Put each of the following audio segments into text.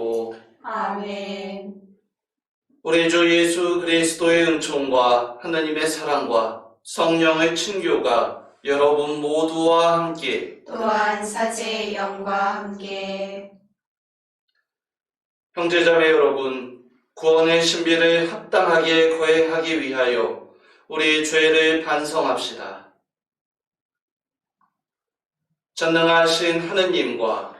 이름으로 아멘. 우리 주 예수 그리스도의 은총과 하나님의 사랑과 성령의 친교가 여러분 모두와 함께 또한 사제의 영과 함께 형제자매 여러분 구원의 신비를 합당하게 거행하기 위하여 우리 죄를 반성합시다. 전능하신 하느님과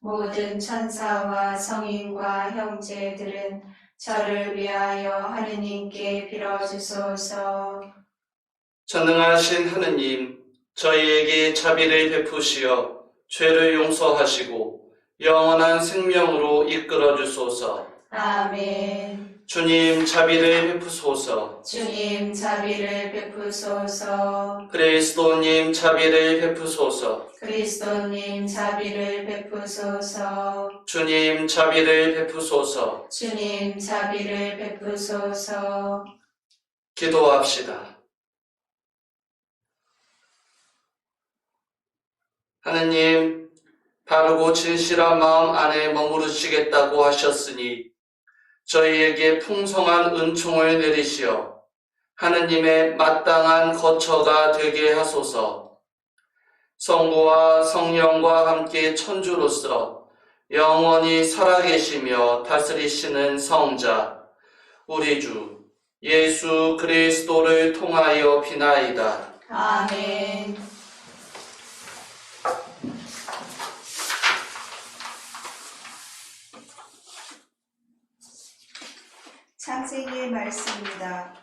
모든 천사와 성인과 형제들은 저를 위하여 하느님께 빌어주소서. 전능하신 하느님 저희에게 자비를 베푸시어 죄를 용서하시고 영원한 생명으로 이끌어 주소서. 아멘. 주님 자비를 베푸소서. 주님 자비를 베푸소서. 그리스도님 자비를 베푸소서. 그리스도님 자비를 베푸소서. 주님 자비를 베푸소서. 주님 자비를 베푸소서. 기도합시다. 하느님, 바르고 진실한 마음 안에 머무르시겠다고 하셨으니 저희에게 풍성한 은총을 내리시어 하느님의 마땅한 거처가 되게 하소서. 성부와 성령과 함께 천주로서 영원히 살아계시며 다스리시는 성자, 우리 주 예수 그리스도를 통하여 비나이다. 아멘. 창세기의 말씀입니다.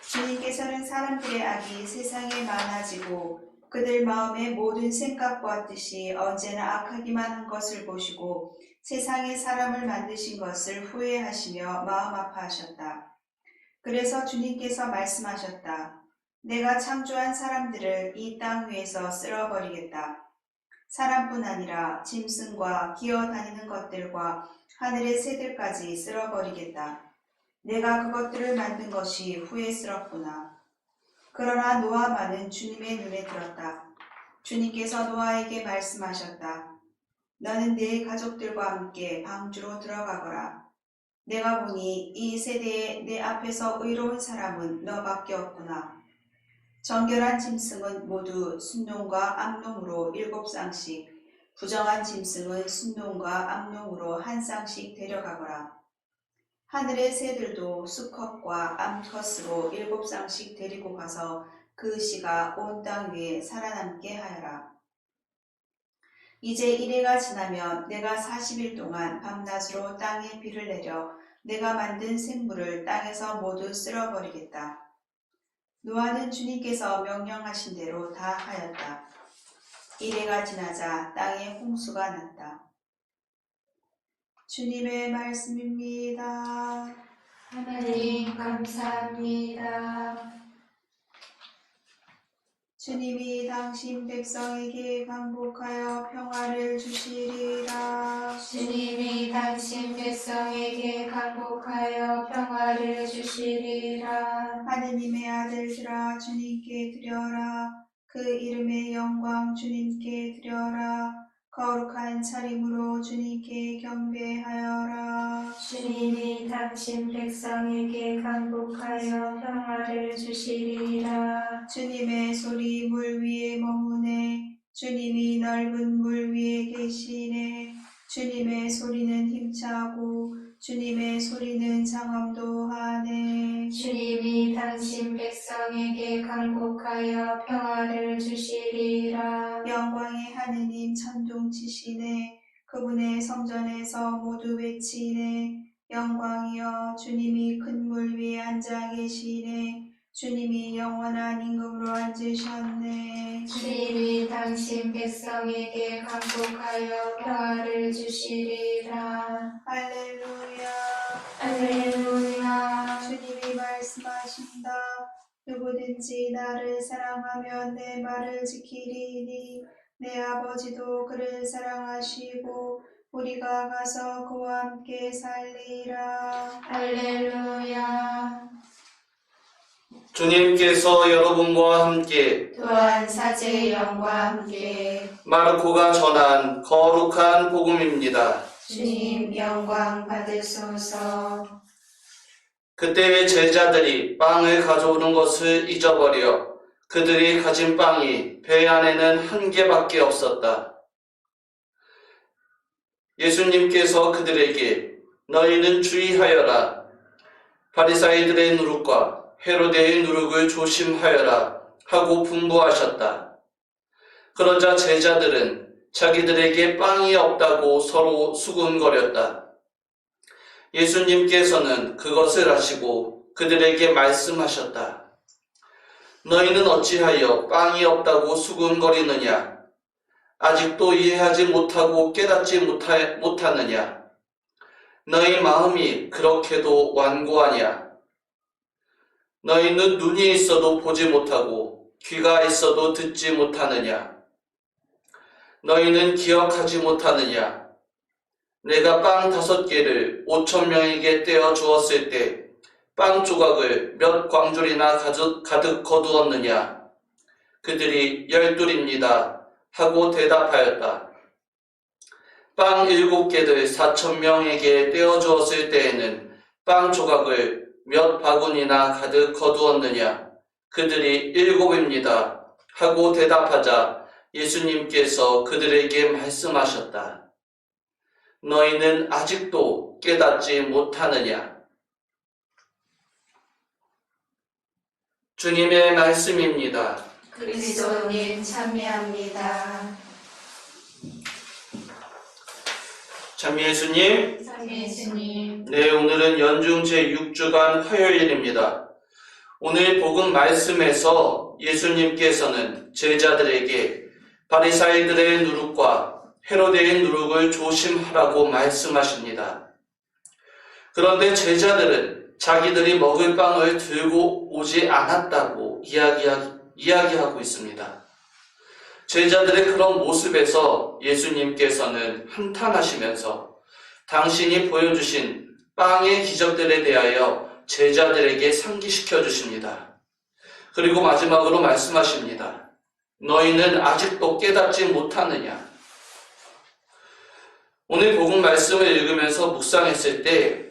주님께서는 사람들의 악이 세상에 많아지고 그들 마음의 모든 생각과 뜻이 언제나 악하기만 한 것을 보시고 세상에 사람을 만드신 것을 후회하시며 마음 아파하셨다. 그래서 주님께서 말씀하셨다. 내가 창조한 사람들을 이 땅 위에서 쓸어버리겠다. 사람뿐 아니라 짐승과 기어 다니는 것들과 하늘의 새들까지 쓸어버리겠다. 내가 그것들을 만든 것이 후회스럽구나. 그러나 노아만은 주님의 눈에 들었다. 주님께서 노아에게 말씀하셨다. 너는 네 가족들과 함께 방주로 들어가거라. 내가 보니 이 세대에 내 앞에서 의로운 사람은 너밖에 없구나. 정결한 짐승은 모두 순놈과 암놈으로 일곱 쌍씩, 부정한 짐승은 순놈과 암놈으로 한 쌍씩 데려가거라. 하늘의 새들도 수컷과 암컷으로 일곱 쌍씩 데리고 가서 그 씨가 온 땅 위에 살아남게 하여라. 이제 이래가 지나면 내가 40일 동안 밤낮으로 땅에 비를 내려 내가 만든 생물을 땅에서 모두 쓸어버리겠다. 노아는 주님께서 명령하신 대로 다 하였다. 이래가 지나자 땅에 홍수가 났다. 주님의 말씀입니다. 하나님 감사합니다. 주님이 당신 백성에게 강복하여 평화를 주시리라. 주님이 당신 백성에게 강복하여 평화를 주시리라. 하느님의 아들들아 주님께 드려라. 그 이름의 영광 주님께 드려라. 거룩한 차림으로 주님께 경배하여라. 주님이 당신 백성에게 강복하여 평화를 주시리라. 주님의 소리 물 위에 머무네. 주님이 넓은 물 위에 계시네. 주님의 소리는 힘차고 주님의 소리는 장엄도 하네. 주님이 당신 백성에게 강복하여 평화를 주시리라. 영광의 하느님 천둥치시네. 그분의 성전에서 모두 외치네. 영광이여 주님이 큰 물 위에 앉아 계시네. 주님이 영원한 임금으로 앉으셨네. 주님이 당신 백성에게 강복하여 평화를 주시리라. 할렐루야. 할렐루야. 주님이 말씀하신다. 누구든지 나를 사랑하면 내 말을 지키리니 내 아버지도 그를 사랑하시고 우리가 가서 그와 함께 살리라. 할렐루야. 주님께서 여러분과 함께 또한 사제의 영과 함께 마르코가 전한 거룩한 복음입니다. 주님 영광 받으소서. 그때 제자들이 빵을 가져오는 것을 잊어버려 그들이 가진 빵이 배 안에는 한 개밖에 없었다. 예수님께서 그들에게 너희는 주의하여라. 바리사이들의 누룩과 헤로데의 누룩을 조심하여라 하고 분부하셨다. 그러자 제자들은 자기들에게 빵이 없다고 서로 수군거렸다. 예수님께서는 그것을 아시고 그들에게 말씀하셨다. 너희는 어찌하여 빵이 없다고 수군거리느냐? 아직도 이해하지 못하고 깨닫지 못하, 못하느냐? 너희 마음이 그렇게도 완고하냐? 너희는 눈이 있어도 보지 못하고 귀가 있어도 듣지 못하느냐? 너희는 기억하지 못하느냐? 내가 빵 다섯 개를 오천 명에게 떼어 주었을 때 빵 조각을 몇 광줄이나 가득, 가득 거두었느냐? 그들이 열둘입니다. 하고 대답하였다. 빵 일곱 개를 사천 명에게 떼어 주었을 때에는 빵 조각을 몇 바구니나 가득 거두었느냐? 그들이 일곱입니다. 하고 대답하자 예수님께서 그들에게 말씀하셨다. 너희는 아직도 깨닫지 못하느냐? 주님의 말씀입니다. 그리스도님 참여합니다. 참 예수님, 예수님 네, 오늘은 연중 제6주간 화요일입니다. 오늘 복음 말씀에서 예수님께서는 제자들에게 바리사이들의 누룩과 헤로데의 누룩을 조심하라고 말씀하십니다. 그런데 제자들은 자기들이 먹을 빵을 들고 오지 않았다고 이야기하, 이야기하고 있습니다. 제자들의 그런 모습에서 예수님께서는 한탄하시면서 당신이 보여주신 빵의 기적들에 대하여 제자들에게 상기시켜 주십니다. 그리고 마지막으로 말씀하십니다. 너희는 아직도 깨닫지 못하느냐? 오늘 복음 말씀을 읽으면서 묵상했을 때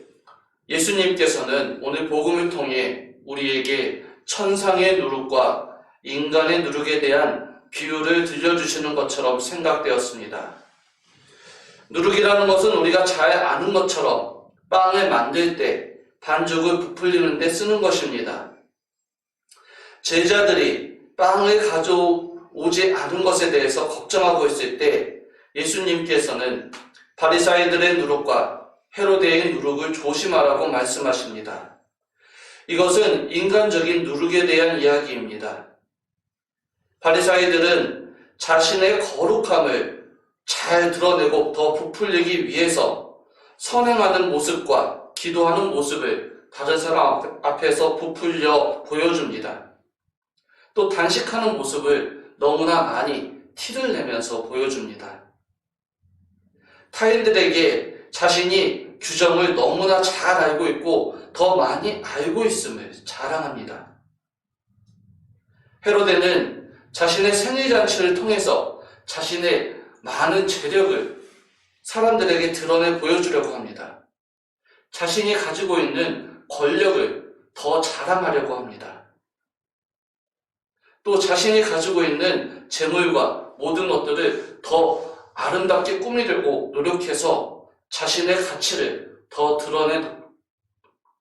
예수님께서는 오늘 복음을 통해 우리에게 천상의 누룩과 인간의 누룩에 대한 비유를 들려주시는 것처럼 생각되었습니다. 누룩이라는 것은 우리가 잘 아는 것처럼 빵을 만들 때 반죽을 부풀리는 데 쓰는 것입니다. 제자들이 빵을 가져 오지 않은 것에 대해서 걱정하고 있을 때 예수님께서는 바리사이들의 누룩과 헤로데의 누룩을 조심하라고 말씀하십니다. 이것은 인간적인 누룩에 대한 이야기입니다. 바리사이들은 자신의 거룩함을 잘 드러내고 더 부풀리기 위해서 선행하는 모습과 기도하는 모습을 다른 사람 앞에서 부풀려 보여줍니다. 또 단식하는 모습을 너무나 많이 티를 내면서 보여줍니다. 타인들에게 자신이 규정을 너무나 잘 알고 있고 더 많이 알고 있음을 자랑합니다. 헤로데는 자신의 생일잔치를 통해서 자신의 많은 재력을 사람들에게 드러내 보여주려고 합니다. 자신이 가지고 있는 권력을 더 자랑하려고 합니다. 또 자신이 가지고 있는 재물과 모든 것들을 더 아름답게 꾸미려고 노력해서 자신의 가치를 더 드러내,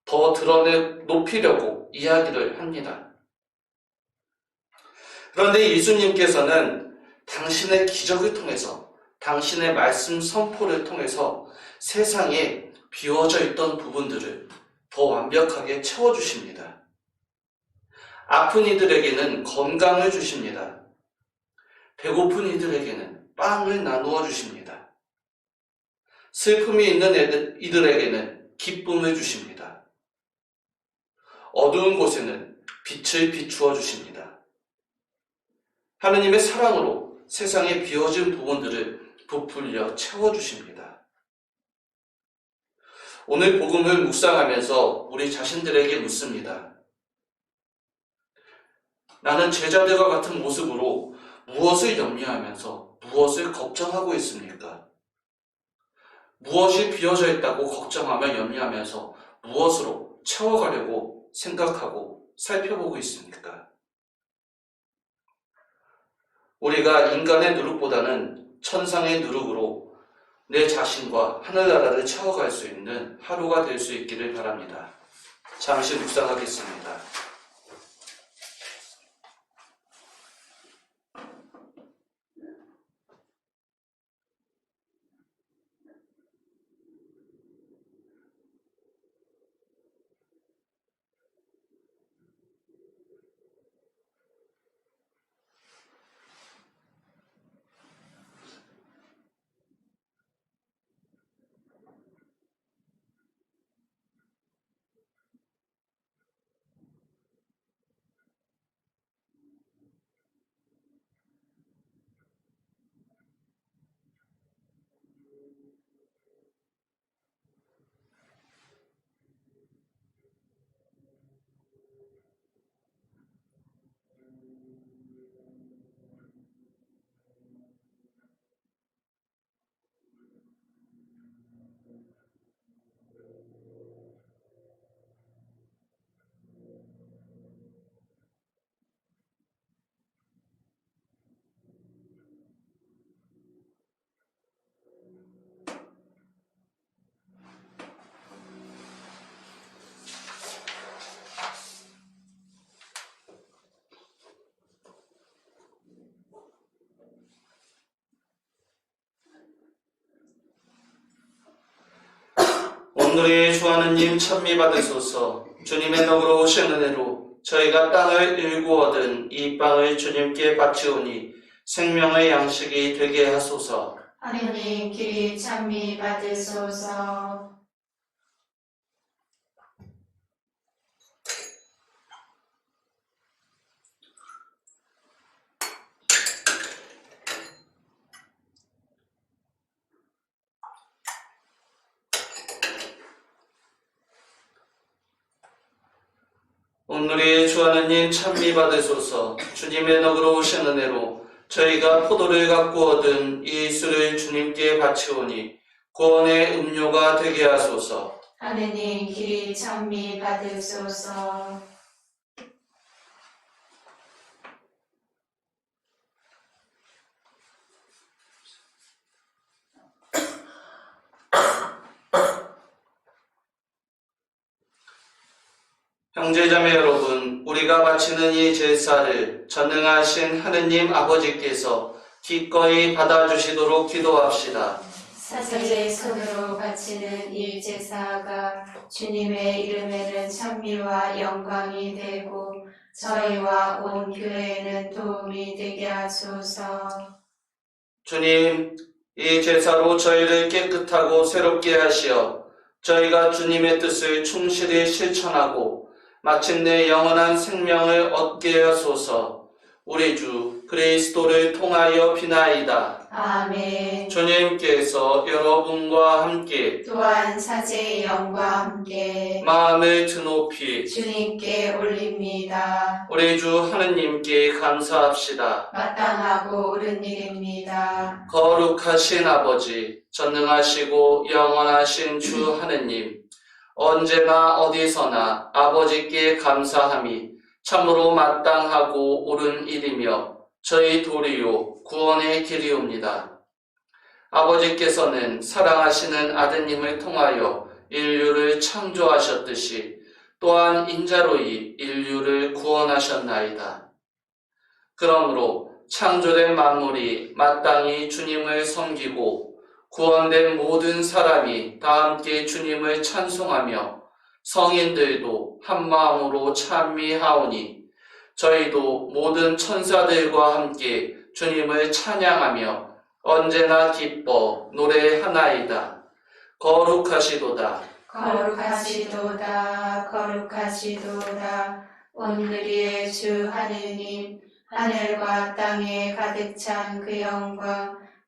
더 드러내 높이려고 이야기를 합니다. 그런데 예수님께서는 당신의 기적을 통해서 당신의 말씀 선포를 통해서 세상에 비워져 있던 부분들을 더 완벽하게 채워주십니다. 아픈 이들에게는 건강을 주십니다. 배고픈 이들에게는 빵을 나누어 주십니다. 슬픔이 있는 애들, 이들에게는 기쁨을 주십니다. 어두운 곳에는 빛을 비추어 주십니다. 하느님의 사랑으로 세상에 비어진 부분들을 부풀려 채워 주십니다. 오늘 복음을 묵상하면서 우리 자신들에게 묻습니다. 나는 제자들과 같은 모습으로 무엇을 염려하면서 무엇을 걱정하고 있습니까? 무엇이 비어져 있다고 걱정하며 염려하면서 무엇으로 채워가려고 생각하고 살펴보고 있습니까? 우리가 인간의 누룩보다는 천상의 누룩으로 내 자신과 하늘나라를 채워갈 수 있는 하루가 될 수 있기를 바랍니다. 잠시 묵상하겠습니다. 오늘의 주 하느님 찬미 받으소서. 주님의 너그러 오신 은혜로 저희가 땅을 일구 얻은 이 빵을 주님께 바치오니 생명의 양식이 되게 하소서. 하느님 길이 찬미 받으소서 오늘의 주 하느님 찬미 받으소서. 주님의 너그러 오신 은혜로 저희가 포도를 갖고 얻은 이 술을 주님께 바치오니 구원의 음료가 되게 하소서. 하느님 길이 찬미 받으소서 형제자매 여러분, 우리가 바치는 이 제사를 전능하신 하느님 아버지께서 기꺼이 받아주시도록 기도합시다. 사제의 손으로 바치는 이 제사가 주님의 이름에는 찬미와 영광이 되고 저희와 온 교회에는 도움이 되게 하소서 주님, 이 제사로 저희를 깨끗하고 새롭게 하시어 저희가 주님의 뜻을 충실히 실천하고 마침내 영원한 생명을 얻게 하소서 우리 주 그리스도를 통하여 비나이다. 아멘 주님께서 여러분과 함께 또한 사제의 영과 함께 마음을 드높이 주님께 올립니다. 우리 주 하느님께 감사합시다. 마땅하고 옳은 일입니다. 거룩하신 아버지, 전능하시고 영원하신 주 하느님, 언제나 어디서나 아버지께 감사함이 참으로 마땅하고 옳은 일이며 저희 도리요 구원의 길이옵니다. 아버지께서는 사랑하시는 아드님을 통하여 인류를 창조하셨듯이 또한 인자로이 인류를 구원하셨나이다. 그러므로 창조된 만물이 마땅히 주님을 섬기고 구원된 모든 사람이 다 함께 주님을 찬송하며 성인들도 한 마음으로 찬미하오니 저희도 모든 천사들과 함께 주님을 찬양하며 언제나 기뻐 노래하나이다. 거룩하시도다. 거룩하시도다, 거룩하시도다. 오늘의 주 하느님 하늘과 땅에 가득 찬 그 영광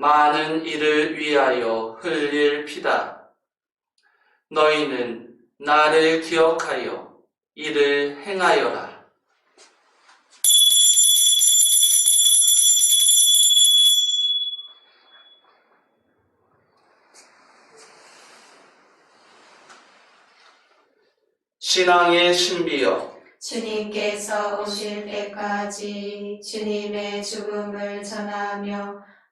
많은 이를 위하여 흘릴 피다. 너희는 나를 기억하여 이를 행하여라. 신앙의 신비여 주님께서 오실 때까지 주님의 죽음을 전하며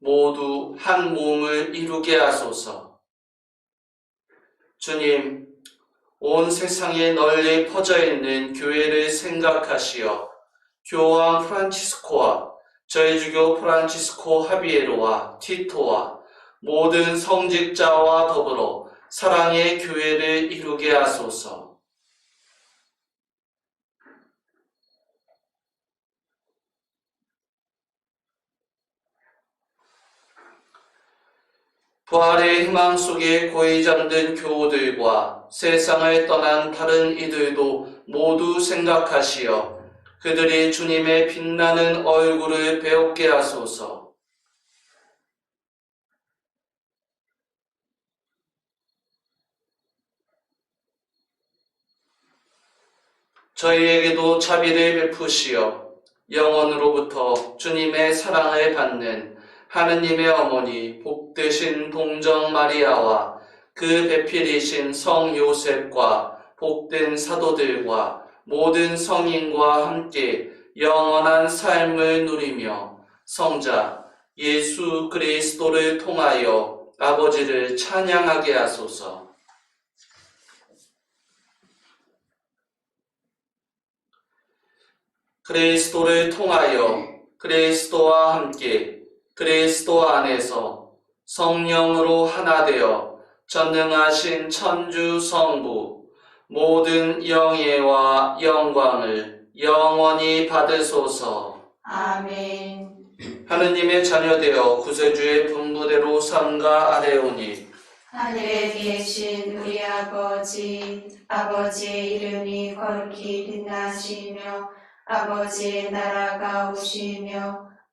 모두 한 몸을 이루게 하소서. 주님, 온 세상에 널리 퍼져 있는 교회를 생각하시어 교황 프란치스코와 저희 주교 프란치스코 하비에로와 티토와 모든 성직자와 더불어 사랑의 교회를 이루게 하소서. 부활의 희망 속에 고이 잠든 교우들과 세상을 떠난 다른 이들도 모두 생각하시어 그들이 주님의 빛나는 얼굴을 배웠게 하소서. 저희에게도 자비를 베푸시어 영원으로부터 주님의 사랑을 받는 하느님의 어머니 복되신 동정 마리아와 그 배필이신 성 요셉과 복된 사도들과 모든 성인과 함께 영원한 삶을 누리며 성자 예수 그리스도를 통하여 아버지를 찬양하게 하소서. 그리스도를 통하여 그리스도와 함께 그리스도 안에서 성령으로 하나 되어 전능하신 천주 성부 모든 영예와 영광을 영원히 받으소서. 아멘. 하느님의 자녀되어 구세주의 분부대로 삼가 아뢰오니 하늘에 계신 우리 아버지, 아버지의 이름이 거룩히 빛나시며, 아버지의 나라가 오시며,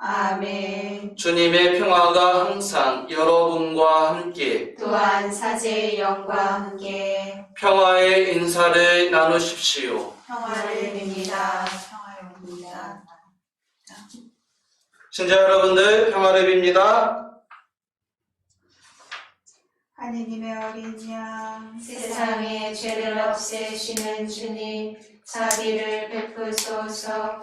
아멘. 주님의 평화가 항상 여러분과 함께 또한 사제의 영과 함께 평화의 인사를 나누십시오. 평화를 빕니다. 평화를. 신자 여러분들 평화를 빕니다. 하느님의 어린 양 세상의 죄를 없애시는 주님, 자비를 베푸소서.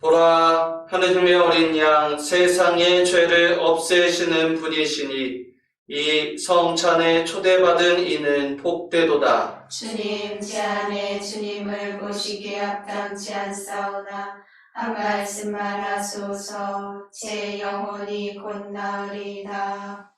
보라 하느님의 어린 양 세상의 죄를 없애시는 분이시니 이 성찬에 초대받은 이는 복되도다. 주님, 제 안에 주님을 모시기에 합당치 않사오나, 한 말씀만 하소서, 제 영혼이 곧 나으리다.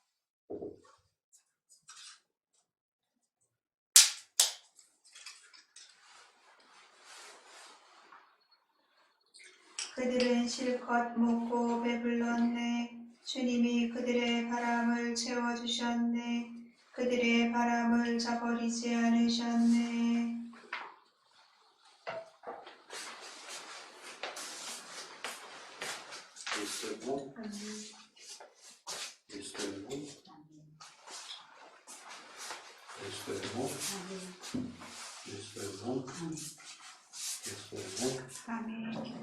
그들은 실컷 먹고 배불렀네. 주님이 그들의 바람을 채워주셨네. 그들의 바람을 저버리지 않으셨네. 예수고 예수고 예수고 예수고 예수고 아멘.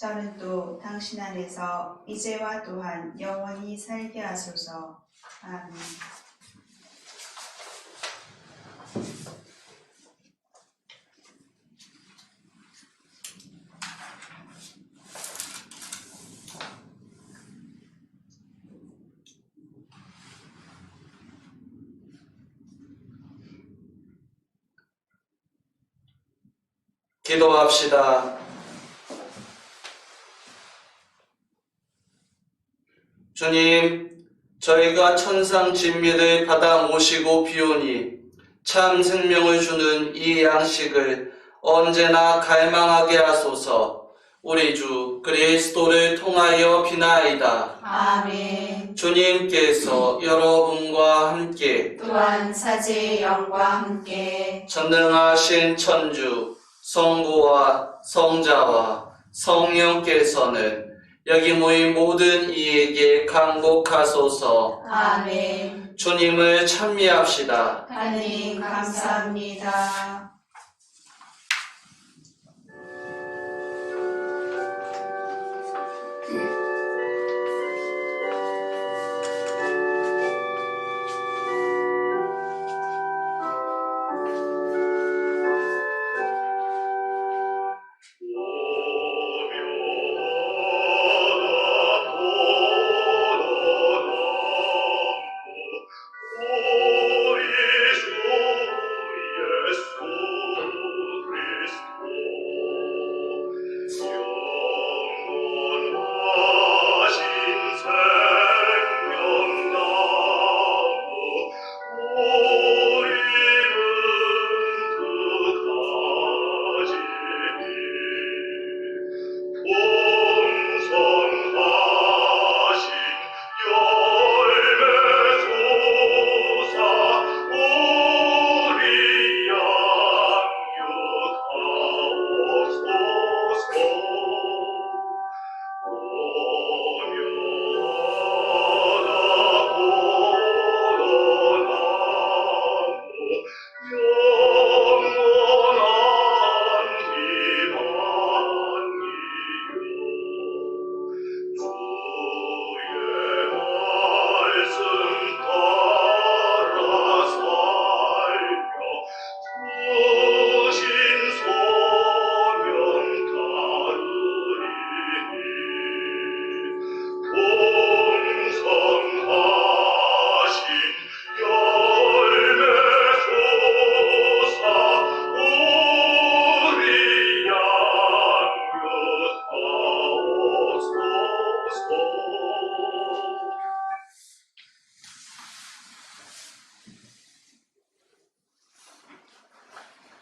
저는 또 당신 안에서 이제와 또한 영원히 살게 하소서. 아멘. 기도합시다. 주님, 저희가 천상 진미를 받아 모시고 비오니 참 생명을 주는 이 양식을 언제나 갈망하게 하소서. 우리 주 그리스도를 통하여 비나이다. 아멘. 주님께서 여러분과 함께 또한 사제의 영과 함께 전능하신 천주 성부와 성자와 성령께서는 여기 모인 모든 이에게 강복하소서 아멘. 주님을 찬미합시다. 하느님 감사합니다.